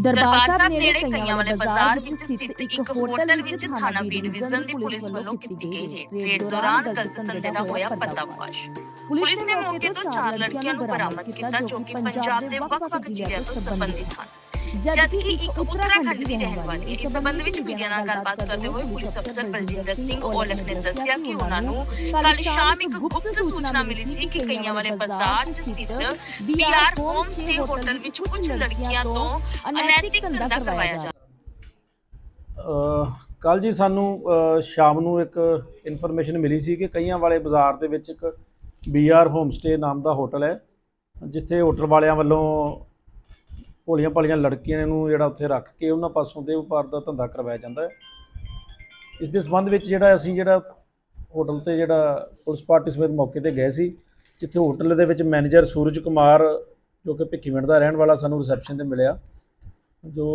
ਦਰਬਾਰ ਸਾਹਿਬ ਨੇੜੇ ਕਈਆਂ ਵਾਲੇ ਬਾਜ਼ਾਰ ਵਿੱਚ ਸਥਿਤ ਇੱਕ ਹੋਟਲ ਵਿੱਚ ਥਾਣਾ ਬੀ ਡਿਵੀਜ਼ਨ ਦੀ ਪੁਲਿਸ ਵੱਲੋਂ ਕੀਤੀ ਗਈ ਰੇਡ ਰੇਡ ਦੌਰਾਨ ਗਲਤ ਧੰਦੇ ਦਾ ਹੋਇਆ ਪਰਦਾਫਾਸ਼। ਪੁਲਿਸ ਨੇ ਮੌਕੇ ਤੋਂ ਚਾਰ ਲੜਕੀਆਂ ਨੂੰ ਬਰਾਮਦ ਕੀਤਾ ਜੋ ਕਿ ਪੰਜਾਬ ਦੇ ਵੱਖ-ਵੱਖ ਜ਼ਿਲ੍ਹਿਆਂ ਤੋਂ ਸੰਬੰਧਿਤ ਹਨ। ਜਦਕਿ ਇੱਕ ਉੱਤਰਾਖੰਡ ਦੀ ਰਹਿਣ ਵਾਲੀ ਹੈ ਇਸ ਸੰਬੰਧ ਵਿੱਚ ਮੀਡੀਆ ਨਾਲ ਗੱਲਬਾਤ ਕਰਦੇ ਹੋਏ ਪੁਲਿਸ ਅਫਸਰ ਬਲਜਿੰਦਰ ਸਿੰਘ ਔਲਖ ਨੇ ਦੱਸਿਆ ਕਿ ਉਹਨਾਂ ਨੂੰ ਕੱਲ ਸ਼ਾਮ ਇੱਕ ਗੁਪਤ ਸੂਚਨਾ ਮਿਲੀ ਸੀ ਕਿ ਕਈਆਂ ਵਾਲੇ ਬਾਜ਼ਾਰ 'ਚ ਸਥਿਤ ਬੀਆਰ ਹੋਮ ਸਟੇ ਹੋਟਲ ਵਿੱਚ ਕੁਝ ਲੜਕੀਆਂ ਤੋਂ ਅਨੈਤਿਕ ਧੰਦਾ ਕਰਵਾਇਆ ਜਾ ਕੱਲ ਜੀ ਸਾਨੂੰ ਸ਼ਾਮ ਨੂੰ ਇੱਕ ਇਨਫੋਰਮੇਸ਼ਨ ਮਿਲੀ ਸੀ ਕਿ ਕਈਆਂ ਵਾਲੇ ਬਾਜ਼ਾਰ ਦੇ ਵਿੱਚ ਇੱਕ ਬੀਆਰ ਹੋਮ ਸਟੇ ਨਾਮ ਦਾ ਹੋਟਲ ਹੈ ਜਿੱਥੇ ਹੋਟਲ ਵਾਲਿਆਂ ਵੱਲੋਂ ਭੋਲੀਆਂ ਭਾਲੀਆਂ ਲੜਕੀਆਂ ਨੂੰ ਜਿਹੜਾ ਉੱਥੇ ਰੱਖ ਕੇ ਉਹਨਾਂ ਪਾਸੋਂ ਦੇ ਵਪਾਰ ਦਾ ਧੰਦਾ ਕਰਵਾਇਆ ਜਾਂਦਾ ਹੈ। ਇਸ ਦੇ ਸੰਬੰਧ ਵਿੱਚ ਜਿਹੜਾ ਅਸੀਂ ਜਿਹੜਾ ਹੋਟਲ ਤੇ ਜਿਹੜਾ ਪੁਲਿਸ ਪਾਰਟੀ ਸਮੇਤ ਮੌਕੇ ਤੇ ਗਏ ਸੀ, ਜਿੱਥੇ ਹੋਟਲ ਦੇ ਵਿੱਚ ਮੈਨੇਜਰ ਸੂਰਜ ਕੁਮਾਰ ਜੋ ਕਿ ਭਿੱਖੀਵਿੰਡ ਦਾ ਰਹਿਣ ਵਾਲਾ ਸਾਨੂੰ ਰਿਸੈਪਸ਼ਨ ਤੇ ਮਿਲਿਆ। ਜੋ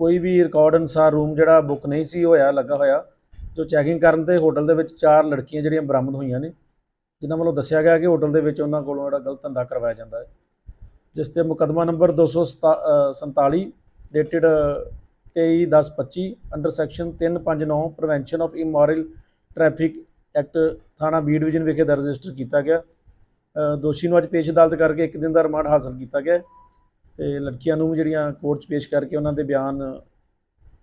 ਕੋਈ ਵੀ ਰਿਕਾਰਡ ਅਨੁਸਾਰ ਰੂਮ ਜਿਹੜਾ ਬੁੱਕ ਨਹੀਂ ਸੀ ਹੋਇਆ, ਲੱਗਾ ਹੋਇਆ, ਜੋ ਚੈਕਿੰਗ ਕਰਨ ਤੇ ਹੋਟਲ ਦੇ ਵਿੱਚ ਚਾਰ ਲੜਕੀਆਂ ਜਿਹੜੀਆਂ ਬਰਾਮਦ ਹੋਈਆਂ ਨੇ, ਜਿਨ੍ਹਾਂ ਵੱਲੋਂ ਦੱਸਿਆ ਗਿਆ ਕਿ ਹੋਟਲ ਦੇ ਵਿੱਚ ਉਹਨਾਂ ਕੋਲੋਂ ਜਿਹੜਾ ਗਲਤ ਧੰਦਾ ਕਰਵਾਇਆ ਜਾਂਦਾ ਹੈ। ਜਿਸ ਤੇ ਮੁਕੱਦਮਾ number 247 dated 23/10/25 under section 359 prevention of immoral traffic act ਥਾਣਾ ਬੀ ਡਿਵੀਜ਼ਨ ਵਿਖੇ ਦਰਜ ਰਜਿਸਟਰ ਕੀਤਾ ਗਿਆ। ਦੋਸ਼ੀ ਨੂੰ ਅੱਜ ਪੇਸ਼ ਅਦਾਲਤ ਕਰਕੇ ਇੱਕ ਦਿਨ ਦਾ ਰਿਮਾਂਡ ਹਾਸਲ ਕੀਤਾ ਗਿਆ। ਤੇ ਲੜਕੀਆਂ ਨੂੰ ਜਿਹੜੀਆਂ ਕੋਰਟ 'ਚ ਪੇਸ਼ ਕਰਕੇ ਉਹਨਾਂ ਦੇ ਬਿਆਨ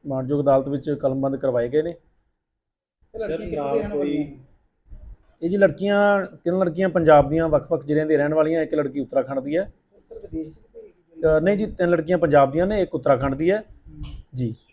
ਮਾਨਯੋਗ ਅਦਾਲਤ ਵਿੱਚ ਕਲਮਬੰਦ ਕਰਵਾਏ ਗਏ ਨੇ। ਇਹ ਜੀ ਲੜਕੀਆਂ ਤਿੰਨ ਲੜਕੀਆਂ ਪੰਜਾਬ ਦੀਆਂ ਵੱਖ-ਵੱਖ ਜ਼ਿਲ੍ਹਿਆਂ ਦੀ ਰਹਿਣ ਵਾਲੀਆਂ ਇੱਕ ਲੜਕੀ ਉੱਤਰਾਖੰਡ ਦੀ ਹੈ। ਨਹੀਂ ਜੀ ਤਿੰਨ ਲੜਕੀਆਂ ਪੰਜਾਬ ਦੀਆਂ ਨੇ ਇੱਕ ਉੱਤਰਾਖੰਡ ਦੀ ਹੈ। ਜੀ।